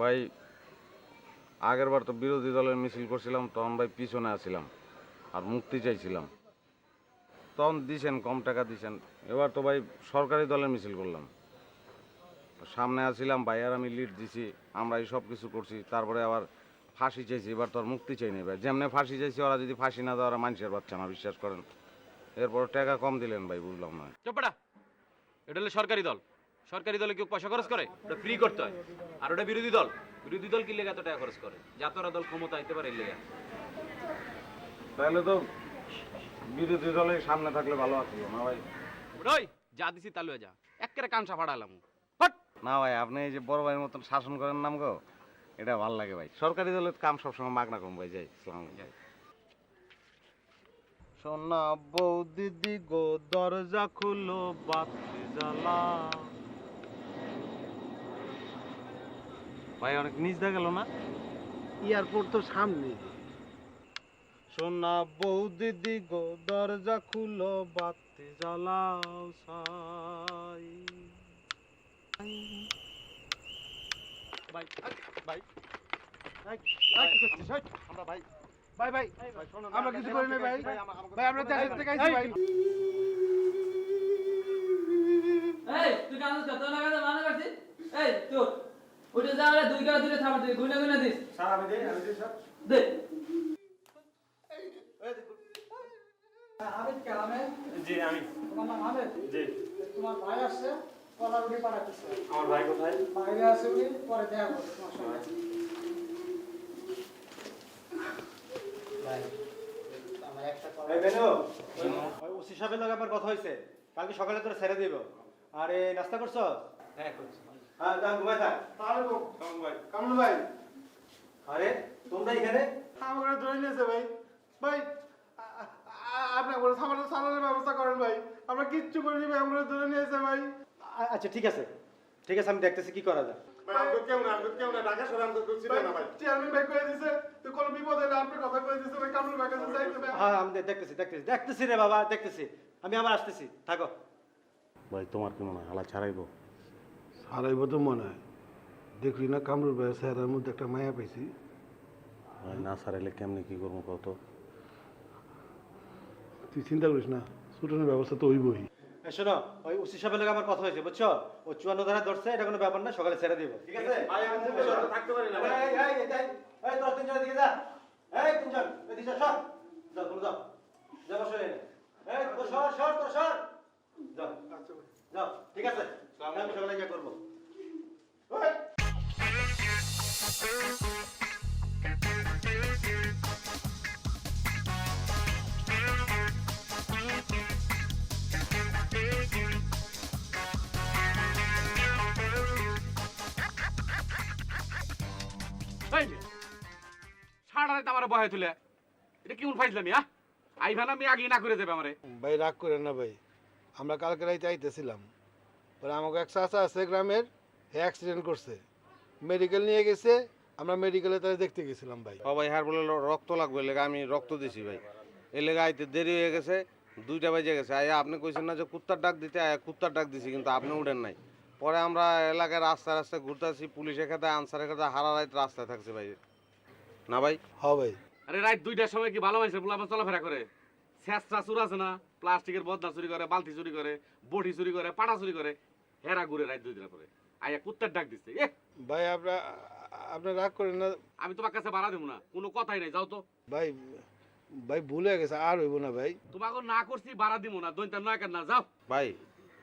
ভাই, আগের বার তো বিরোধী দলের মিছিল করছিলাম, তখন ভাই পিছনে আছিলাম আর মুক্তি চাইছিলাম। তখন দিছেন, কম টাকা দিছেন। এবার তো ভাই সরকারি দলের মিছিল করলাম। সামনে আছিলাম, ভাই, আর আমি লিড দিছি আমরা এই সব কিছু করছি, তারপরে আবার ফাঁসি চাইছি, এবার তো আর মুক্তি চাই ভাই। যেমনি ফাঁসি চাইছি, ওরা যদি ফাঁসি না দেওয়া মানুষের বাচ্চা না, বিশ্বাস করেন। এরপর টাকা কম দিলেন ভাই, বুঝলাম না। চোপড়া এটা হলো সরকারি দল। সরকারি দলে কেউ পয়সা খরচ করে? ওটা ফ্রি করতে হয়। আর ওটা বিরোধী দল? বিরোধী দল কি লেগে এত টাকা খরচ করে? যাতরা দল ক্ষমতা আইতে পারে লেগে। তাহলে তো বিরোধী দলের সামনে থাকলে ভালো আছিল না ভাই। ওই যা দিছি তালু যা। একেবারে কানসা ফাড়ালাম হট না ভাই আপনি এই যে বড় ভাইয়ের মতন শাসন করেন নাম গো এটা ভালো লাগে ভাই। সরকারি দলের কাম সবসময় মাগনা কম ভাই। যাই সালাম সোনা বউ দিদি গো দরজা খুলো বাতি জ্বালা। ভাই অনেক নিচ দা গেল না? এয়ারপোর্ট তো সামনে। সোনা বউ দিদি গো দরজা খুলো বাতি জ্বালাও সাই। ভাই ভাই। আমরা ভাই। ভাই ভাই আমরা কিছু করি না ভাই। ভাই আমরা দেশের থেকে আইছি ভাই। এই তুই কাজ কর তোর লাগাতে মানা করছিস এই তোর দুই গাড়ি থামা গুনে গুনে দিস। স্যার আমি দেই আমি দেই স্যার। দে। আবেদ কালামে জি আমি। তোমার নাম আবেদ? জি। তোমার ভাই আসছে কলা রুটি পাঠাতেছে আমার ভাই কোথায়? বাইরে আছে উনি পরে দেখা করবে তোমার সঙ্গে। ভাই। আমার একটা কলা এই বেনু। ওই ওসি সাহেবের লগে আমার কথা হয়েছে কালকে সকালে তোরা ছেড়ে দিব। আর এই নাস্তা করছ হ্যাঁ করছি। হ্যাঁ থাক? তাহলে ভাই। ভাই। আরে তোমরা এখানে? আমরা ধরে নিয়েছে ভাই। ভাই আপনি বলে সামান্য সালানের ব্যবস্থা করেন ভাই। আমরা কিচ্ছু করিনি ভাই আমরা ধরে নিয়েছে ভাই। আচ্ছা ঠিক আছে। ঠিক আছে আমি দেখতেছি কি করা যায়। চেয়ারম্যান ভাই করে দিছে তো কোনো বিপদ হলে আপনার কথা করে দিছে ভাই কামরুল ভাই কাছে হ্যাঁ আমি দে- দেখতেছি দেখতেছি। দেখতেছি রে বাবা দেখতেছি। আমি আবার আসতেছি থাকো। ভাই তোমার কি মনে হয় হালা ছাড়াইবো? হারাইব তো মনে হয়। দেখলি না কামরুল ভাই স্যারের মধ্যে একটা মায়া পাইছি? ভাই না ছাড়াইলে কেমনি কি করব কত তুই চিন্তা করিস না ছুটানোর ব্যবস্থা তো হইবই। শোনো ওই ওসি সাহেবের লগে আমার কথা হয়েছে বুঝছ? ও চুয়ান্ন ধারা ধরছে এটা কোনো ব্যাপার না সকালে ছেড়ে দিব ঠিক আছে? থাকতে পারি না এই, এই, এই, এই, এই, তোরা তিনজন এদিকে যা। এই, তিনজন, এদিকে যা, সর। যাও, তোমরা যাও। যা, বসো এই, তোরা সর, সর, তোরা সর। যাও, যাও, ঠিক আছে? আমি সকালে করব। আমার বহে তুলে। এটা কেমন ফাইজলামি হ্যাঁ আইভান আমি আগে না করে দেবে আমারে? ভাই রাগ করেন না ভাই। আমরা কালকে রাইতে আইতেছিলাম। পরে আমাকে এক চাচা আছে গ্রামের হে অ্যাক্সিডেন্ট করছে। মেডিকেল নিয়ে গেছে আমরা মেডিকেলে তাই দেখতে গেছিলাম ভাই। ও ভাই হ্যার বলে রক্ত লাগবে এলাকা আমি রক্ত দিছি ভাই। এই লেগে আইতে দেরি হয়ে গেছে দুইটা বাজে গেছে। আয়া আপনি কইছেন না যে কুত্তার ডাক দিতে আয়া কুত্তার ডাক দিছি কিন্তু আপনি উঠেন নাই। পরে আমরা এলাকায় রাস্তায় রাস্তায় ঘুরতেছি পুলিশের খাতে আনসারের খাতে হারা রাত রাস্তায় থাকছে ভাই। না ভাই? হ ভাই। আরে রাত দুইটার সময় কি ভালো মানুষের বলে আমার চলাফেরা করে। শেষটা চুর আছে না? প্লাস্টিকের বদনা চুরি করে বালতি চুরি করে বটি চুরি করে পাটা চুরি করে। হেরা ঘুরে রাত দুই দিন পরে। আয়া কুত্তার ডাক দিচ্ছে এ ভাই আপনার আপনার রাগ করেন না। আমি তোমার কাছে ভাড়া দেবো না কোনো কথাই নাই যাও তো। ভাই ভাই ভুলে গেছে আর হইব না ভাই। তোমাকে না করছি ভাড়া দিব না দৈনটা নয় না যাও। ভাই